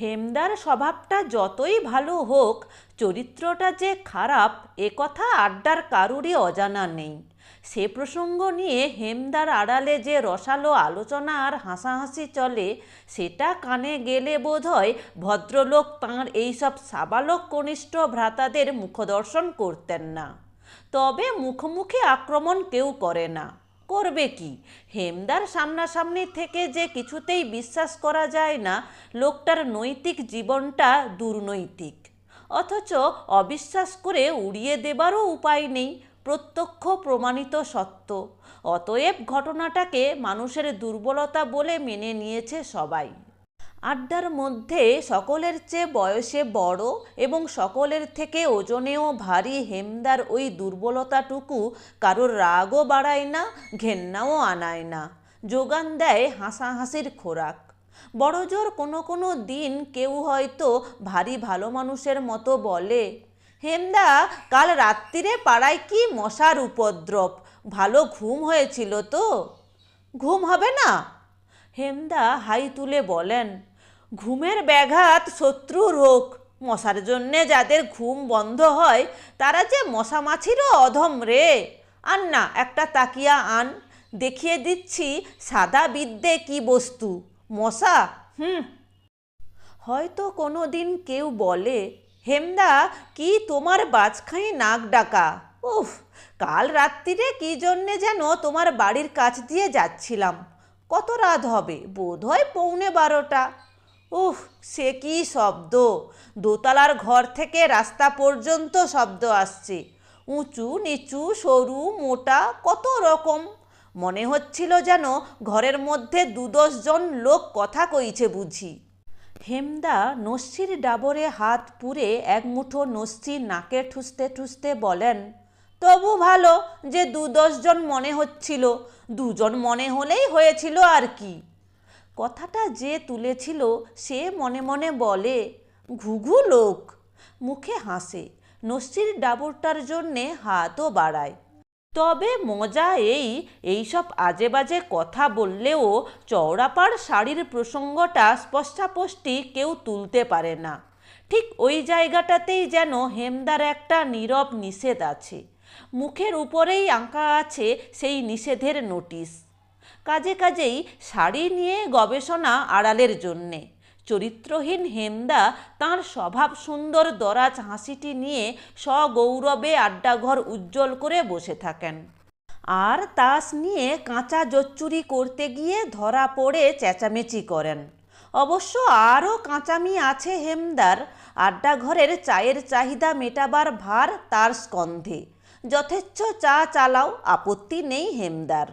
হেমদার স্বভাবটা যতই ভালো হোক, চরিত্রটা যে খারাপ, এ কথা আড্ডার কারুরই অজানা নেই। সে প্রসঙ্গ নিয়ে হেমদার আড়ালে যে রসালো আলোচনা আর হাসাহাসি চলে, সেটা কানে গেলে বোধহয় ভদ্রলোক তাঁর এইসব সাবালক কনিষ্ঠ ভ্রাতাদের মুখদর্শন করতেন না। তবে মুখোমুখি আক্রমণ কেউ করে না। করবে কি? হেমদার সামনাসামনি থেকে যে কিছুতেই বিশ্বাস করা যায় না লোকটার নৈতিক জীবনটা দুর্নৈতিক। অথচ অবিশ্বাস করে উড়িয়ে দেবারও উপায় নেই, প্রত্যক্ষ প্রমাণিত সত্য। অতএব ঘটনাটাকে মানুষের দুর্বলতা বলে মেনে নিয়েছে সবাই। আড্ডার মধ্যে সকলের চেয়ে বয়সে বড় এবং সকলের থেকে ওজনেও ভারী হেমদার ওই দুর্বলতাটুকু কারোর রাগও বাড়ায় না, ঘেন্নাও আনায় না। যোগান দেয় হাসাহাসির খোরাক। বড়জোর কোনো কোনো দিন কেউ হয়তো ভারী ভালো মানুষের মতো বলে। হেমদা, কাল রাত্রিরে পাড়ায় কি মশার উপদ্রব? ভালো ঘুম হয়েছিল তো? ঘুম হবে না? হেমদা হাই তুলে বলেন, ঘুমের ব্যাঘাত শত্রুর হোক। মশার জন্যে যাদের ঘুম বন্ধ হয়, তারা যে মশা মাছিরও অধম রে। আন না, একটা তাকিয়া আন। দেখিয়ে দিচ্ছি সাদা বিদ্যে কি বস্তু? মশা? হুম। হয়তো কোনো দিন কেউ বলে, হেমদা, কি তোমার বাজখাই নাক ডাকা? উফ, কাল রাত্রিরে কি জন্যে যেন তোমার বাড়ির কাছ দিয়ে যাচ্ছিলাম? কত রাত হবে? বোধ হয় পৌনে বারোটা। উফ, সে কি শব্দ! দোতলার ঘর থেকে রাস্তা পর্যন্ত শব্দ আসছে। উঁচু, নিচু, সরু, মোটা, কত রকম! মনে হচ্ছিল যেন ঘরের মধ্যে দু জন লোক কথা কইছে বুঝি। হেমদা নস্যির ডাবরে হাত পুরে এক মুঠো নস্যি নাকে ঠুসতে ঠুসতে বলেন, তবু ভালো যে দু জন মনে হচ্ছিল, দুজন মনে হলেই হয়েছিল আর কি। কথাটা যে তুলেছিল সে মনে মনে বলে, ঘুঘু লোক। মুখে হাসে, নস্যির ডাবরটার জন্যে হাতও বাড়ায়। তবে মজা এই, এইসব আজে বাজে কথা বললেও চওড়াপাড় শাড়ির প্রসঙ্গটা স্পষ্টাপষ্টি কেউ তুলতে পারে না। ঠিক ওই জায়গাটাতেই যেন হেমদার একটা নীরব নিষেধ আছে। মুখের উপরেই আঁকা আছে সেই নিষেধের নোটিশ। কাজে কাজেই শাড়ি নিয়ে গবেষণা আড়ালের জন্যে। চরিত্রহীন হেমদা তাঁর স্বভাব সুন্দর দরাজ হাসিটি নিয়ে সগৌরবে আড্ডাঘর উজ্জ্বল করে বসে থাকেন। আর তাস নিয়ে কাঁচা জচ্চুরি করতে গিয়ে ধরা পড়ে চেঁচামেচি করেন। অবশ্য আরও কাঁচামি আছে হেমদার। আড্ডাঘরের চায়ের চাহিদা মেটাবার ভার তার স্কন্ধে। যথেচ্ছ চা চালাও, আপত্তি নেই হেমদার।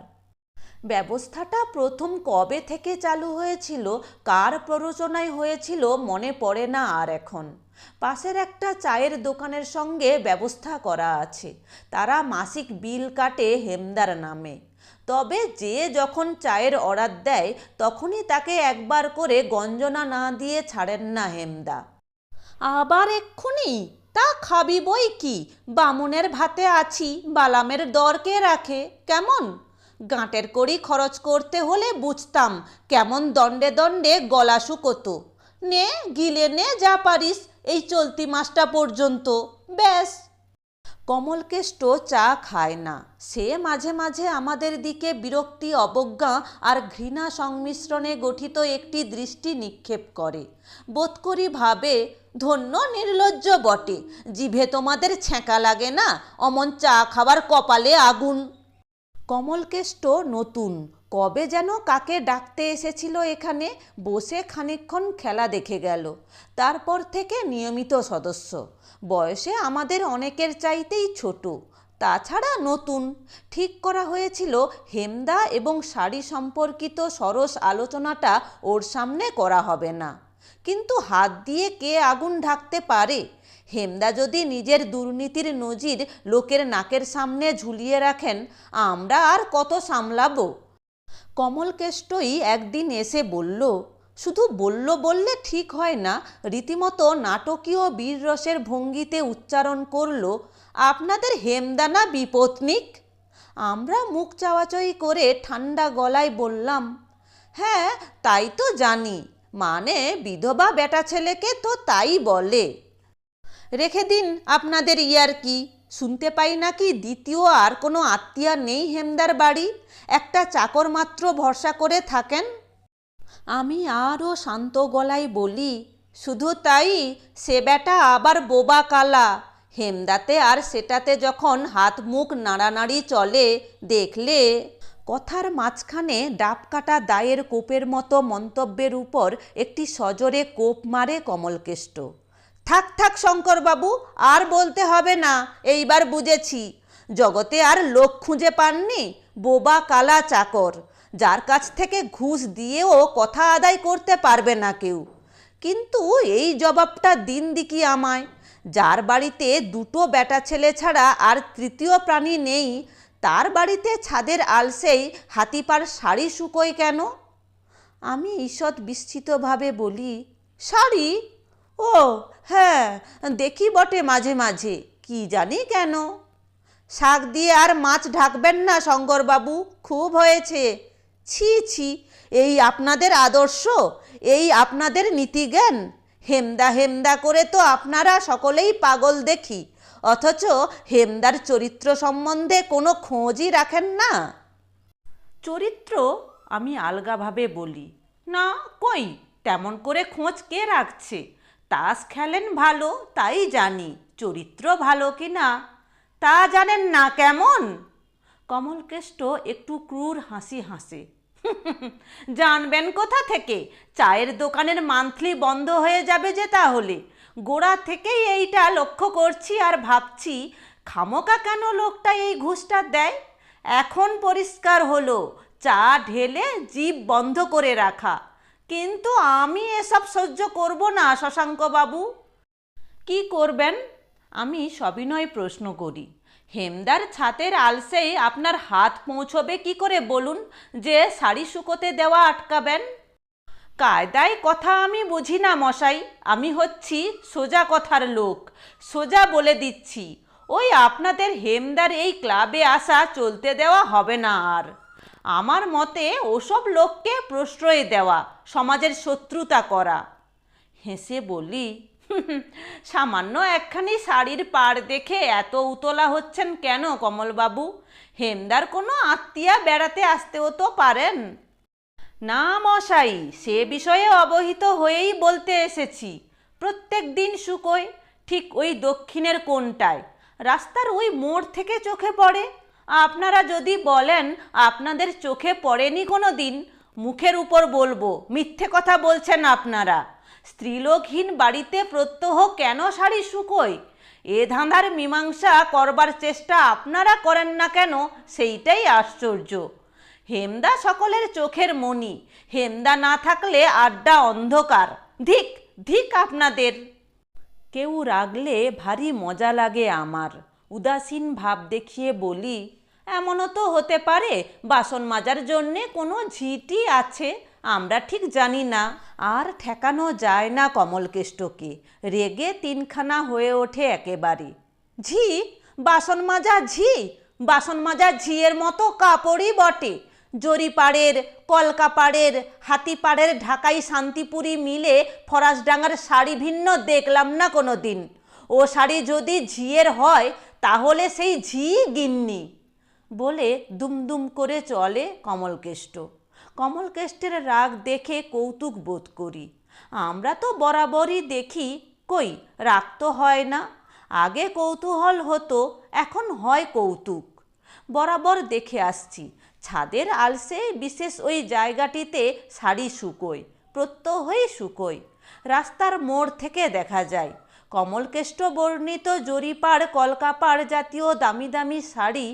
ব্যবস্থাটা প্রথম কবে থেকে চালু হয়েছিল, কার প্ররোচনায় হয়েছিল মনে পড়ে না আর এখন। পাশের একটা চায়ের দোকানের সঙ্গে ব্যবস্থা করা আছে। তারা মাসিক বিল কাটে হেমদার নামে। তবে যে যখন চায়ের অর্ডার দেয়, তখনই তাকে একবার করে গঞ্জনা না দিয়ে ছাড়েন না হেমদা। আবার এক্ষুনি? তা খাবি বই কি? বামুনের ভাতে আছি, বালামের দরকে রাখে, কেমন? গাঁটের কড়ি খরচ করতে হলে বুঝতাম কেমন দণ্ডে দণ্ডে গলা শুকোতো। নে, গিলে নে, যা পারিস, এই চলতি মাসটা পর্যন্ত। ব্যাস। কমলকেষ্ট চা খায় না। সে মাঝে মাঝে আমাদের দিকে বিরক্তি, অবজ্ঞা আর ঘৃণা সংমিশ্রণে গঠিত একটি দৃষ্টি নিক্ষেপ করে। বোধ করি ভাবে, ধন্য নির্লজ্জ বটে। জিভে তোমাদের ছ্যাঁকা লাগে না। অমন চা খাবার কপালে আগুন। কমলকেষ্ট নতুন। কবে যেন কাকে ডাকতে এসেছিল এখানে, বসে খানিকক্ষণ খেলা দেখে গেল। তারপর থেকে নিয়মিত সদস্য। বয়সে আমাদের অনেকের চাইতেই ছোট। তাছাড়া নতুন। ঠিক করা হয়েছিল হেমদা এবং শাড়ি সম্পর্কিত সরস আলোচনাটা ওর সামনে করা হবে না। কিন্তু হাত দিয়ে কে আগুন ঢাকতে পারে? হেমদা যদি নিজের দুর্নীতির নজির লোকের নাকের সামনে ঝুলিয়ে রাখেন, আমরা আর কত সামলাবো? কমলকেষ্টই একদিন এসে বলল, শুধু বলল বললে ঠিক হয় না, রীতিমতো নাটকীয় বীররসের ভঙ্গিতে উচ্চারণ করল, আপনাদের হেমদানা বিপত্নিক? আমরা মুখ চাওয়াচাই করে ঠান্ডা গলায় বললাম হ্যাঁ তাই তো জানি। মানে বিধবা বেটা ছেলেকে তো তাই বলে। রেখে দিন, আপনাদের ইয়ার কি? শুনতে পাই নাকি দ্বিতীয় আর কোনো আত্মীয়া নেই হেমদার বাড়ি? একটা চাকর মাত্র ভরসা করে থাকেন? আমি আরও শান্ত গলায় বলি, শুধু তাই, সে বেটা আবার বোবা কালা। হেমদাতে আর সেটাতে যখন হাত মুখ নাড়ানাড়ি চলে, দেখলে কথার মাঝখানে ডাব কাটা দায়ের কোপের মতো মন্তব্যের উপর একটি সজোরে কোপ মারে কমলকেষ্ট। থাক থাক শঙ্করবাবু, আর বলতে হবে না, এইবার বুঝেছি। জগতে আর লোক খুঁজে পাননি, বোবা কালা চাকর। যার কাছ থেকে ঘুষ দিয়েও কথা আদায় করতে পারবে না কেউ। কিন্তু এই জবাবটা দিন দিকি আমায়? যার বাড়িতে দুটো বেটা ছেলে ছাড়া আর তৃতীয় প্রাণী নেই তার বাড়িতে ছাদের আলসেই হাতিপার শাড়ি শুকোয় কেন? আমি ঈষৎ বিস্মিতভাবে বলি, শাড়ি? ও হ্যাঁ দেখি বটে মাঝে মাঝে, কি জানি কেন? শাক দিয়ে আর মাছ ঢাকবেন না, শঙ্করবাবু, খুব হয়েছে। ছি ছি, এই আপনাদের আদর্শ, এই আপনাদের নীতিজ্ঞান। হেমদা হেমদা করে তো আপনারা সকলেই পাগল দেখি অথচ হেমদার চরিত্র সম্বন্ধে কোনো খোঁজই রাখেন না। চরিত্র আমি আলগাভাবে বলি। না, কই? তেমন করে খোঁজ কে রাখছে? তাস খেলেন ভালো, তাই জানি চরিত্র ভালো কি না তা জানেন না কেমন? কমলকেষ্ট একটু ক্রূর হাসি হাসে। জানবেন কোথা থেকে? চায়ের দোকানের মান্থলি বন্ধ হয়ে যাবে যে তাহলে। গোড়া থেকেই এইটা লক্ষ্য করছি আর ভাবছি, খামোকা কেন লোকটা এই ঘুষটা দেয়? এখন পরিষ্কার হলো, চা ঢেলে জিভ বন্ধ করে রাখা। কিন্তু আমি এসব সহ্য করব না, শশাঙ্কবাবু। কি করবেন? আমি সবিনয় প্রশ্ন করি। হেমদার ছাতের আলসেই আপনার হাত পৌঁছবে কি করে বলুন? যে শাড়ি শুকোতে দেওয়া আটকাবেন? কায়দায় কথা আমি বুঝি না মশাই, আমি হচ্ছি সোজা কথার লোক, সোজা বলে দিচ্ছি। ওই আপনাদের হেমদার এই ক্লাবে আসা চলতে দেওয়া হবে না আর। আমার মতে ওসব লোককে প্রশ্রয় দেওয়া, সমাজের শত্রুতা করা। হেসে বলি, সামান্য একখানি শাড়ির পাড় দেখে এত উতলা হচ্ছেন কেন কমলবাবু? হেমদার কোনো আত্মীয়া বেড়াতে আসতেও তো পারেন। না মশাই, সে বিষয়ে অবহিত হয়েই বলতে এসেছি। প্রত্যেক দিন শুকোয়, ঠিক ওই দক্ষিণের কোণটায়। রাস্তার ওই মোড় থেকে চোখে পড়ে। আপনারা যদি বলেন, আপনাদের চোখে পড়েনি কোনো দিন মুখের উপর বলব, মিথ্যে কথা বলছেন আপনারা। স্ত্রীলোকহীন বাড়িতে প্রত্যহ কেন শাড়ি শুকোয়? এ ধাঁধার মীমাংসা করবার চেষ্টা আপনারা করেন না কেন? সেইটাই আশ্চর্য। হেমদা সকলের চোখের মণি। হেমদা না থাকলে আড্ডা অন্ধকার। ধিক ধিক আপনাদের। কেউ রাগলে ভারী মজা লাগে আমার। উদাসীন ভাব দেখিয়ে বলি, এমনও তো হতে পারে, বাসন মাজার জন্যে কোনো ঝিটি আছে, আমরা ঠিক জানি না। আর ঠেকানো যায় না কমলকেষ্টকে। রেগে তিনখানা হয়ে ওঠে একেবারে। ঝি, বাসন মাজা ঝি, বাসন মাজা ঝিয়ের মতো কাপড়ই বটে। জরিপাড়ের, কলকাপাড়ের, হাতিপাড়ের, ঢাকাই, শান্তিপুরি মিলে ফরাসডাঙ্গার শাড়ি ভিন্ন দেখলাম না কোনো দিন ও শাড়ি যদি ঝিয়ের হয়, তাহলে সেই ঝি গিন্নি। বলে দুমদুম করে চলে কমলকেষ্ট। কমলকেষ্টের রাগ দেখে কৌতুক বোধ করি। আমরা তো বরাবরই দেখি, কই, রাগ তো হয় না। আগে কৌতূহল হতো, এখন হয় কৌতুক। বরাবর দেখে আসছি ছাদের আলসে বিশেষ ওই জায়গাটিতে শাড়ি শুকোয়, প্রত্যহই শুকোয়। রাস্তার মোড় থেকে দেখা যায়, কমলকেষ্ট বর্ণিত জরিপাড় কলকাপাড় জাতীয় দামি দামি শাড়ি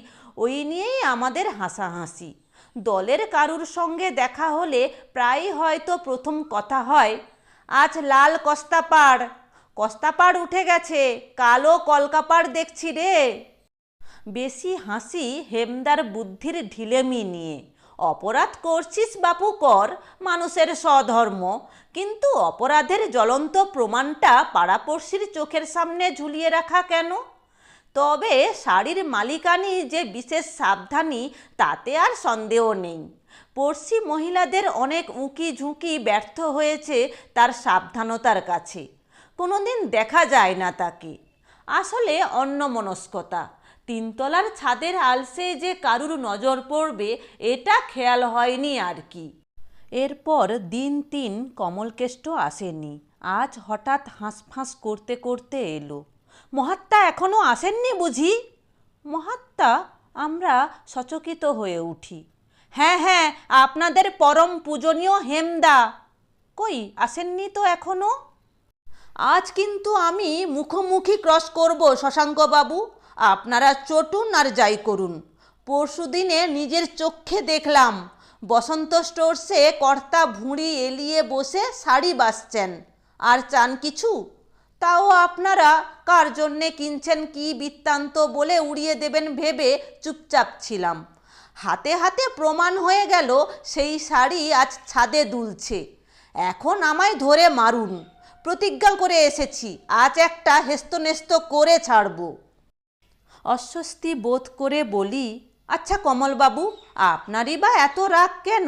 ওই নিয়েই আমাদের হাসাহাসি। দলের কারুর সঙ্গে দেখা হলে প্রায়ই হয়তো প্রথম কথা হয়, আজ লাল কস্তাপাড় কস্তাপাড় উঠে গেছে, কালো কলকাপাড় দেখছি রে। বেশি হাসি হেমদার বুদ্ধির ঢিলেমি নিয়ে। অপরাধ করছিস বাপু কর, মানুষের স্বধর্ম। কিন্তু অপরাধের জ্বলন্ত প্রমাণটা পাড়াপড়শির চোখের সামনে ঝুলিয়ে রাখা কেন? তবে শাড়ির মালিকানি যে বিশেষ সাবধানী, তাতে আর সন্দেহ নেই। পড়শি মহিলাদের অনেক উঁকি ঝুঁকি ব্যর্থ হয়েছে তার সাবধানতার কাছে। কোনোদিন দেখা যায় না তাকে। আসলে অন্যমনস্কতা। তিনতলার ছাদের আলসে যে কারুর নজর পড়বে, এটা খেয়াল হয়নি আর কি। এরপর দিন তিন কমলকেষ্ট আসেনি। আজ হঠাৎ হাঁসফাঁস করতে করতে এলো। মহাত্মা এখনও আসেননি বুঝি? মহাত্মা, আমরা সচকিত হয়ে উঠি। হ্যাঁ হ্যাঁ আপনাদের পরম পূজনীয় হেমদা। কই, আসেননি তো এখনও? আজ কিন্তু আমি মুখোমুখি ক্রস করব শশাঙ্কবাবু। আপনারা চটুন আর যাই করুন। পরশু দিনে নিজের চোখে দেখলাম, বসন্ত স্টোরসে কর্তা ভুঁড়ি এলিয়ে বসে শাড়ি বাসছেন আর চান কিছু? তাও আপনারা কার জন্যে কিনছেন কি বৃত্তান্ত বলে উড়িয়ে দেবেন ভেবে চুপচাপ ছিলাম। হাতে হাতে প্রমাণ হয়ে গেল সেই শাড়ি আজ ছাদে দুলছে। এখন আমায় ধরে মারুন। প্রতিজ্ঞা করে এসেছি, আজ একটা হেস্তনেস্ত করে ছাড়ব। অস্বস্তি বোধ করে বলি আচ্ছা কমলবাবু, আপনারই বা এত রাগ কেন?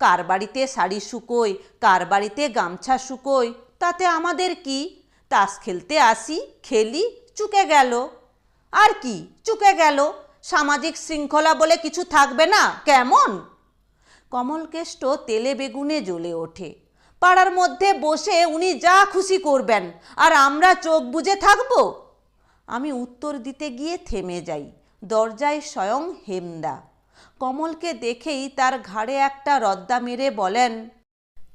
কার বাড়িতে শাড়ি শুকোয়? কার বাড়িতে গামছা শুকোয়? তাতে আমাদের কি? তাস খেলতে আসি, খেলি, চুকে গেল। আর কি, চুকে গেল? সামাজিক শৃঙ্খলা বলে কিছু থাকবে না? কেমন? কমলকেষ্ট তেলে বেগুনে জ্বলে ওঠে। পাড়ার মধ্যে বসে উনি যা খুশি করবেন, আর আমরা চোখ বুজে থাকব? আমি উত্তর দিতে গিয়ে থেমে যাই। দরজায় স্বয়ং হেমদা। কমলকে দেখেই তার ঘাড়ে একটা রদ্দা মেরে বলেন,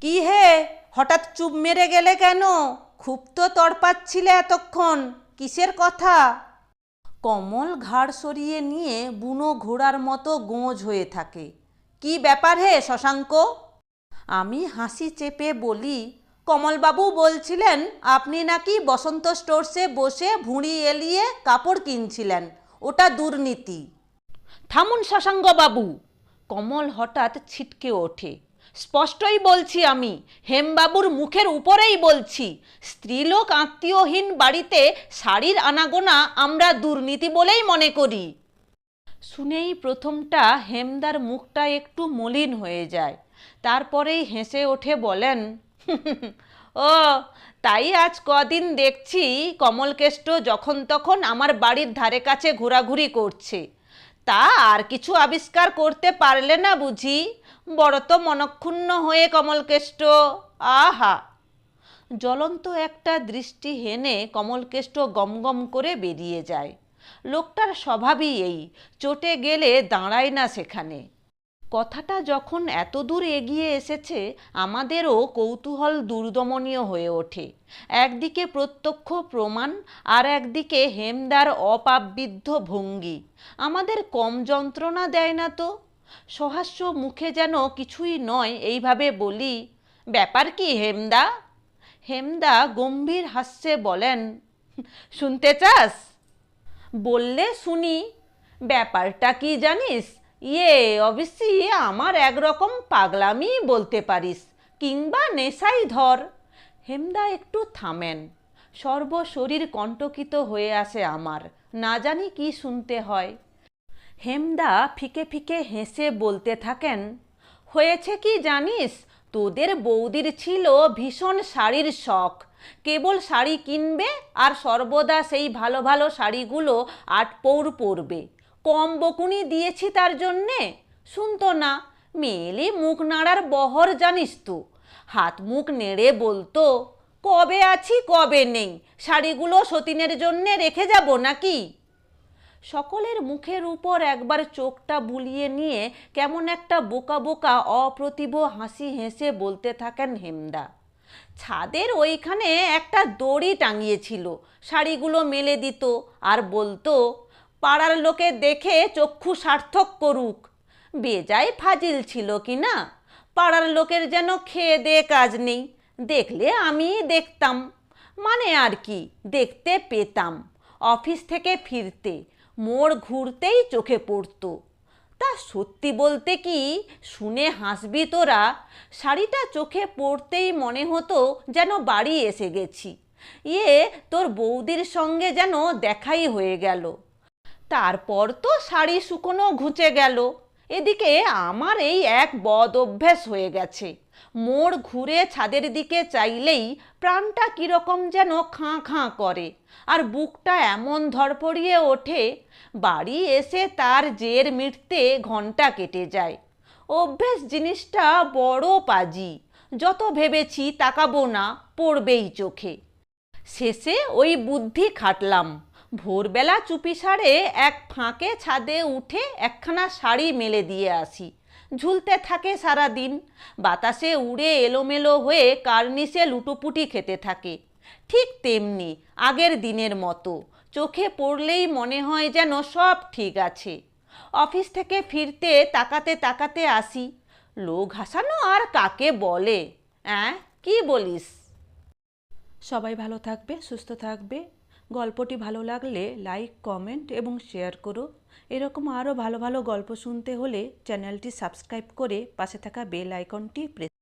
কি হে? হঠাৎ চুপ মেরে গেলে কেন? খুব তো তড়পাচ্ছিলে এতক্ষণ, কিসের কথা? কমল ঘাড় সরিয়ে নিয়ে বুনো ঘোড়ার মতো গোঁজ হয়ে থাকে। কি ব্যাপার হে, শশাঙ্ক? আমি হাসি চেপে বলি কমলবাবু বলছিলেন, আপনি নাকি বসন্ত স্টোরসে বসে ভুঁড়ি এলিয়ে কাপড় কিনছিলেন। ওটা দুর্নীতি। থামুন শশাঙ্কবাবু। কমল হঠাৎ ছিটকে ওঠে। স্পষ্টই বলছি আমি, হেমবাবুর মুখের উপরেই বলছি, স্ত্রীলোক আত্মীয়হীন বাড়িতে শাড়ির আনাগোনা আমরা দুর্নীতি বলেই মনে করি। শুনেই প্রথমটা হেমদার মুখটা একটু মলিন হয়ে যায়। তারপরেই হেসে ওঠে বলেন ও, তাই আজ কদিন দেখছি কমলকেষ্ট যখন তখন আমার বাড়ির ধারে কাছে ঘোরাঘুরি করছে। তা আর কিছু আবিষ্কার করতে পারলে না বুঝি? বড় তো মনক্ষুণ্ণ হয়ে কমলকেষ্ট। আহা! জ্বলন্ত একটা দৃষ্টি হেনে কমলকেষ্ট গমগম করে বেরিয়ে যায়। লোকটার স্বভাবই এই, চটে গেলে দাঁড়ায় না সেখানে। কথাটা যখন এত দূর এগিয়ে এসেছে, আমাদেরও কৌতূহল দুর্দমনীয় হয়ে ওঠে। একদিকে প্রত্যক্ষ প্রমাণ, আর একদিকে হেমদার অপাববিদ্ধ ভঙ্গি। আমাদের কম যন্ত্রণা দেয় না তো? সহাস্য মুখে যেন কিছুই নয়, এইভাবে বলি, ব্যাপার কি হেমদা? হেমদা গম্ভীর হাস্যে বলেন, শুনতে চাস? বললে শুনি। ব্যাপারটা কি জানিস? ইয়ে অবশ্যই আমার একরকম পাগলামি বলতে পারিস, কিংবা নেশাই ধর। হেমদা একটু থামেন, সর্বশরীর কণ্টকিত হয়ে আসে আমার, না জানি কি শুনতে হয়। হেমদা ফিকে ফিকে হেসে বলতে থাকেন, হয়েছে কি জানিস, তোদের বৌদির ছিল ভীষণ শাড়ির শখ। কেবল শাড়ি কিনবে আর সর্বদা সেই ভালো ভালো শাড়িগুলো আটপৌর পরবে। কম বকুনি দিয়েছি তার জন্যে। শুনতো না, মেয়েলি মুখ নাড়ার বহর জানিস তো। হাত মুখ নেড়ে বলতো, কবে আছি, কবে নেই? শাড়িগুলো সতীনের জন্যে রেখে যাব নাকি? সকলের মুখের উপর একবার চোখটা বুলিয়ে নিয়ে কেমন একটা বোকা বোকা অপ্রতিভ হাসি হেসে বলতে থাকেন হেমদা। ছাদের ওইখানে একটা দড়ি টাঙিয়েছিল। শাড়িগুলো মেলে দিত আর বলতো পাড়ার লোকে দেখে চক্ষু সার্থক করুক। বেজায় ফাজিল ছিল কি না? পাড়ার লোকের যেন খেয়ে দে কাজ নেই। দেখলে আমি দেখতাম। মানে আর কি, দেখতে পেতাম। অফিস থেকে ফিরতে, মোড় ঘুরতেই চোখে পড়তো। তা সত্যি বলতে কি, শুনে হাসবি তোরা, শাড়িটা চোখে পড়তেই মনে হতো যেন বাড়ি এসে গেছি। ইয়ে তোর বৌদির সঙ্গে যেন দেখাই হয়ে গেল। তারপর তো শাড়ি শুকনো ঘুচে গেল। এদিকে আমার এই এক বদ অভ্যেস হয়ে গেছে। মোড় ঘুরে ছাদের দিকে চাইলেই প্রাণটা কীরকম যেন খাঁ খাঁ করে। আর বুকটা এমন ধরপড়িয়ে ওঠে, বাড়ি এসে তার জের মিটতে ঘণ্টা কেটে যায়। অভ্যেস জিনিসটা বড় পাজি, যত ভেবেছি তাকাবো না, পড়বেই চোখে। শেষে ওই বুদ্ধি খাটলাম। ভোরবেলা চুপি সারে এক ফাঁকে ছাদে উঠে একখানা শাড়ি মেলে দিয়ে আসি। ঝুলতে থাকে সারা দিন বাতাসে উড়ে এলোমেলো হয়ে কার্নিশে লুটোপুটি খেতে থাকে। ঠিক তেমনি আগের দিনের মতো চোখে পড়লেই মনে হয় যেন সব ঠিক আছে। অফিস থেকে ফিরতে তাকাতে তাকাতে আসি। লোক হাসানো আর কাকে বলে, অ্যাঁ? কি বলিস? সবাই ভালো থাকবে, সুস্থ থাকবে। গল্পটি ভালো লাগলে লাইক, কমেন্ট এবং শেয়ার করো। এরকম আরও ভালো ভালো গল্প শুনতে হলে চ্যানেলটি সাবস্ক্রাইব করে পাশে থাকা বেল আইকনটি প্রেস